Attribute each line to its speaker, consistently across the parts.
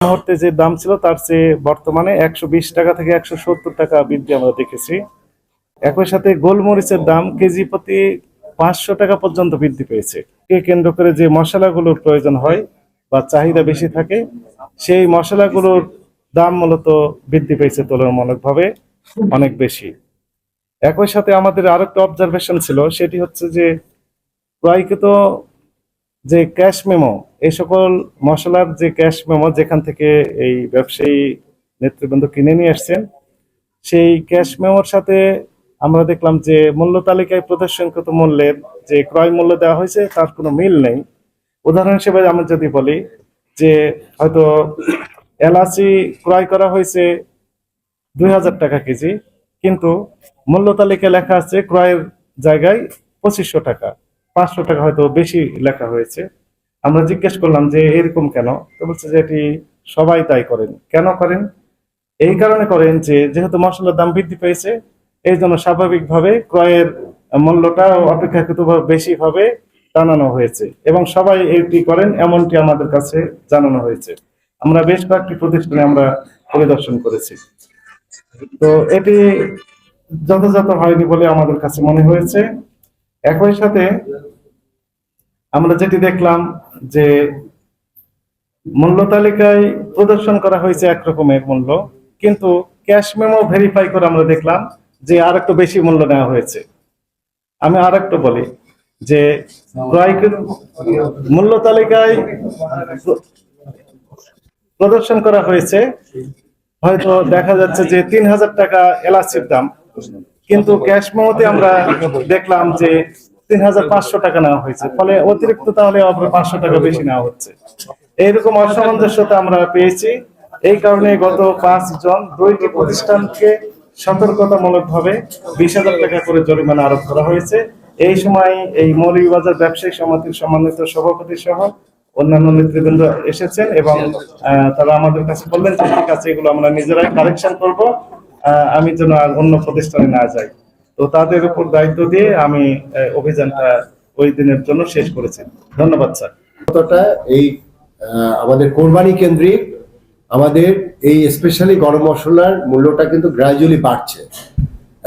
Speaker 1: মুহূর্তে যে দাম ছিল তার চেয়ে বর্তমানে একশো বিশ টাকা থেকে একশো সত্তর টাকা বৃদ্ধি আমরা দেখেছি। একই সাথে গোলমরিচের দাম কেজি প্রতি পাঁচশো টাকা পর্যন্ত বৃদ্ধি পেয়েছে। কে কেন্দ্র করে যে মশলাগুলোর প্রয়োজন হয় বা চাহিদা বেশি থাকে, সেই মশলাগুলোর দাম মূলত বৃদ্ধি পেয়েছে তুলনামূলকভাবে অনেক বেশি। একই সাথে আমাদের আরেকটা অবজারভেশন ছিল, সেটি হচ্ছে যে ক্রয়কৃত যে ক্যাশ মেমো, এই সকল মশলার যে ক্যাশ মেমো যেখান থেকে এই ব্যবসায়ী নেতৃবৃন্দ কিনে নিয়ে আসছেন, সেই ক্যাশ মেমোর সাথে আমরা দেখলাম যে মূল্য তালিকায় প্রদর্শনকৃত মূল্যের যে ক্রয় মূল্য দেওয়া হয়েছে, তার কোনো মিল নেই। উদাহরণ হিসেবে আমি যদি বলি যে হয়তো এলাচি ক্রয় করা হয়েছে দুই হাজার টাকা কেজি, কিন্তু মূল্য তালিকায় লেখা আছে ক্রয়ের জায়গায় পঁচিশশো টাকা। পাঁচশো টাকা হয়তো বেশি লেখা হয়েছে। আমরা জিজ্ঞেস করলাম যে, এরকম কেন? তো বলছে যে, এটি সবাই তাই করেন। কেন করেন? এই কারণে করেন যে, যেহেতু মশলার দাম বৃদ্ধি পেয়েছে, এই জন্য স্বাভাবিকভাবে ক্রয়ের মূল্যটা অপেক্ষাকৃত বেশি ভাবে টানানো হয়েছে এবং সবাই এটি করেন এমনটি আমাদের কাছে জানানো হয়েছে। আমরা বেশ কয়েকটি প্রতিষ্ঠানে আমরা পরিদর্শন করেছি। তো এটি যথাযথ হয়নি বলে আমাদের কাছে মনে হয়েছে। একই সাথে আমরা যেটি দেখলাম যে মূল্য তালিকায় প্রদর্শন করা হয়েছে একরকমের মূল্য, কিন্তু ক্যাশ মেমো ভেরিফাই করে আমরা দেখলাম যে আর একটু বেশি মূল্য নেওয়া হয়েছে। আমি আর একটু বলি যে মূল্য তালিকায় প্রদর্শন করা হয়েছে, হয়তো দেখা যাচ্ছে যে তিন হাজার টাকা এলাচির দাম। কিন্তু ক্যাশ মেমোতে আমরা দেখলাম যে তিন হাজার পাঁচশো টাকা নেওয়া হয়েছে। ফলে অতিরিক্ত তাহলে পাঁচশো টাকা বেশি নেওয়া হচ্ছে। এইরকম অসামঞ্জস্যতা আমরা পেয়েছি। এই কারণে গত পাঁচ জন দুইটি প্রতিষ্ঠানকে সতর্কতামূলক ভাবে বিশ হাজার টাকা করে জরিমানা আরোপ করা হয়েছে। এই সময় এই মৌলভীবাজার ব্যবসায়ী সমিতির সম্মানিত সভাপতি সহ অন্যান্য নেতৃবৃন্দ এসেছেন এবং আহ, তারা আমাদের কাছে বললেন যে ঠিক আছে এগুলো আমরা নিজেরাই কারেকশন করব। আমি যেন আর অন্য প্রতিষ্ঠানে না যাই। তো তাদের উপর দায়িত্ব দিয়ে আমি অভিযানটা ওই দিনের জন্য শেষ করেছি। ধন্যবাদ, স্যার।
Speaker 2: কতটা এই আমাদের কোরবানি কেন্দ্রিক, আমাদের এই স্পেশালি গরম মশলার মূল্যটা কিন্তু গ্রাজুয়ালি বাড়ছে।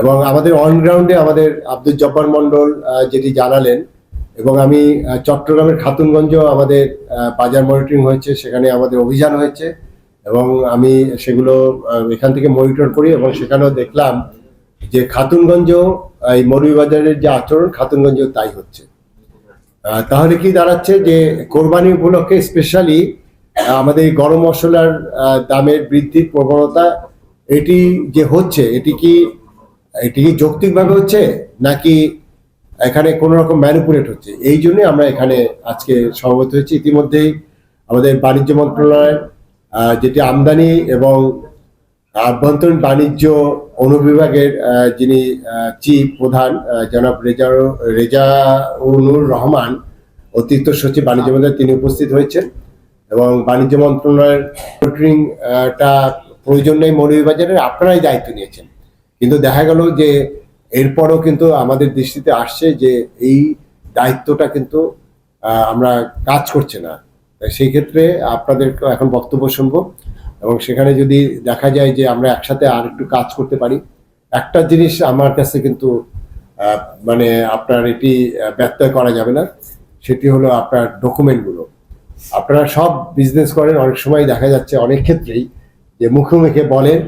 Speaker 2: এবং আমাদের অন গ্রাউন্ডে আমাদের আব্দুল জব্বার মন্ডল যেটি জানালেন, এবং আমি চট্টগ্রামের খাতুনগঞ্জ আমাদের বাজার মনিটরিং হয়েছে, সেখানে আমাদের অভিযান হয়েছে। এবং আমি সেগুলো এখান থেকে মনিটর করি এবং সেখানেও দেখলাম যে খাতুনগঞ্জ এই মৌলভীবাজারের যে আচরণ খাতুনগঞ্জ তাই হচ্ছে। তাহলে কি দাঁড়াচ্ছে যে কোরবানি উপলক্ষে স্পেশালি আমাদের গরম মশলার দামের বৃদ্ধির প্রবণতা এটি যে হচ্ছে এটি কি এটি কি যৌক্তিকভাবে হচ্ছে নাকি এখানে কোনো রকম ম্যানিপুলেট হচ্ছে? এই জন্য আমরা এখানে আজকে সমবেত হয়েছি। ইতিমধ্যেই আমাদের বাণিজ্য মন্ত্রণালয় আহ, যেটি আমদানি এবং আভ্যন্তরীণ বাণিজ্য অনুবিভাগের যিনি চিফ প্রধান জনাব রেজা রেজাউনুর রহমান, অতিরিক্ত সচিব বাণিজ্য মন্ত্রণালয় তিনি উপস্থিত হয়েছেন এবং বাণিজ্য মন্ত্রণালয়ের টা প্রয়োজন নেই মৌলভীবাজারের, আপনারাই দায়িত্ব নিয়েছেন। কিন্তু দেখা গেল যে এরপরও কিন্তু আমাদের দৃষ্টিতে আসছে যে এই দায়িত্বটা কিন্তু আমরা কাজ করছে না। সেই ক্ষেত্রে আপনাদের এখন বক্তব্য শুনব। এবং সেখানে যদি দেখা যায় যে আমরা একসাথে আর একটু কাজ করতে পারি, একটা জিনিস আমার কাছে কিন্তু মানে আপনার এটি ব্যত্যয় করা যাবে না। সেটি হলো আপনার ডকুমেন্টগুলো। আপনারা সব বিজনেস করেন, অনেক সময় দেখা যাচ্ছে অনেক ক্ষেত্রেই যে মুখে মুখে বলেন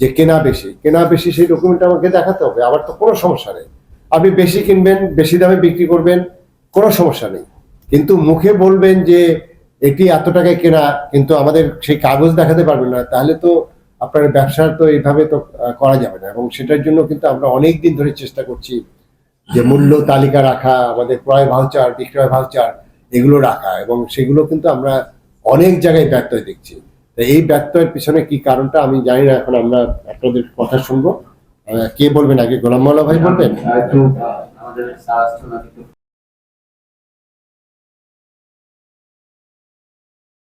Speaker 2: যে কেনা বেশি। কেনা বেশি সেই ডকুমেন্ট আমাকে দেখাতে হবে, আমার তো কোনো সমস্যা নেই। আপনি বেশি কিনবেন, বেশি দামে বিক্রি করবেন, কোনো সমস্যা নেই। কিন্তু মুখে বলবেন যে এটি এত টাকায় কেনা, কিন্তু আমাদের সেই কাগজ দেখাতে পারবেন না, তাহলে তো আপনার ব্যবসা তো এইভাবে তো করা যাবে না। এবং সেটার জন্য কিন্তু আমরা অনেক দিন ধরে চেষ্টা করছি যে মূল্য তালিকা রাখা, আমাদের ক্রয় ভাউচার, বিক্রয় ভাউচার, এগুলো রাখা। এবং সেগুলো কিন্তু আমরা অনেক জায়গায় ব্যত্যয় দেখছি। এই ব্যত্যয়ের পিছনে কি কারণটা আমি জানি না, এখন আমরা আপনাদের কথা শুনব। কে বলবেন আগে? গোলাম মাওলা ভাই বলবেন?